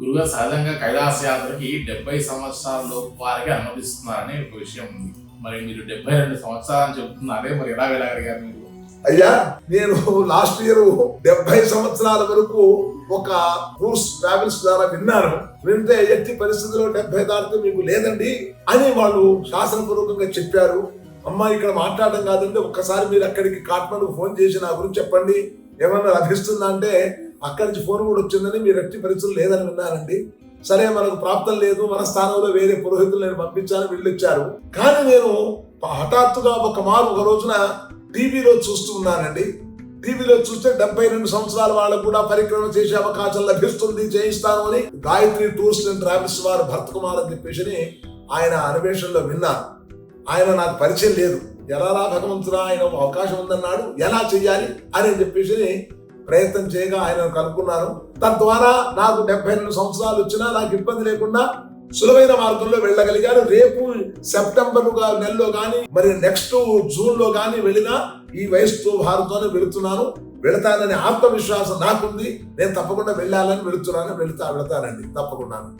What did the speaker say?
గురుగారు సహజంగా కైలాస యాత్రకి డెబ్బై సంవత్సరాల లోపు వారికి అనుమతిస్తున్నారని ఒక విషయం ఉంది. మరి మీరు డెబ్బై రెండు సంవత్సరాలు చెబుతున్నారే మరి ఎలా వెళ్ళగలిగారు మీరు? అయ్యా నేను లాస్ట్ ఇయర్ డెబ్బై సంవత్సరాల వరకు ఒక క్రూస్ ట్రావెల్స్ ద్వారా విన్నాను. వింటే ఎట్టి పరిస్థితుల్లో డెబ్బై దాటితే మీకు లేదండి అని వాళ్ళు శాసనపూర్వకంగా చెప్పారు. అమ్మ ఇక్కడ మాట్లాడడం కాదంటే ఒక్కసారి మీరు అక్కడికి కాట్మండ్కు ఫోన్ చేసి నా గురించి చెప్పండి. ఏమన్నా లభిస్తుందా అంటే అక్కడి నుంచి ఫోన్ కూడా వచ్చిందని మీరు ఎట్టి పరిస్థితులు లేదని విన్నానండి సరే మనకు ప్రాప్తం లేదు మన స్థానంలో వేరే పురోహితులు నేను పంపించాను వెళ్ళొచ్చారు కానీ నేను హఠాత్తుగా ఒక మారు ఒక రోజున టీవీలో చూస్తూ ఉన్నానండి. టీవీలో చూస్తే డెబ్బై రెండు సంవత్సరాల వాళ్ళకు కూడా పరిక్రమ చేసే అవకాశం లభిస్తుంది చేయిస్తాను అని గాయత్రి టూర్స్ అండ్ ట్రావెల్స్ వారు భరత్ కుమార్ అని చెప్పేసి ఆయన అన్వేషణలో విన్నారు. ఆయన నాకు పరిచయం లేదు. ఎలా రా భగవంతుడా ఆయన ఒక అవకాశం ఉందన్నాడు ఎలా చెయ్యాలి అని చెప్పేసి ప్రయత్నం చేయగా ఆయన కనుక్కున్నారు తద్వారా నాకు డెబ్బై రెండు సంవత్సరాలు వచ్చినా నాకు ఇబ్బంది లేకుండా సులువైన మార్గంలో వెళ్ళగలిగాను. రేపు సెప్టెంబర్ నెలలో కానీ మరి నెక్స్ట్ జూన్లో కానీ వెళ్ళినా ఈ వయసుతో భారతోనే వెళుతున్నాను. వెళతానని ఆత్మవిశ్వాసం నాకుంది. నేను తప్పకుండా వెళ్ళాలని వెళుతున్నాను. వెళుతా వెళతానండి. తప్పకుండా.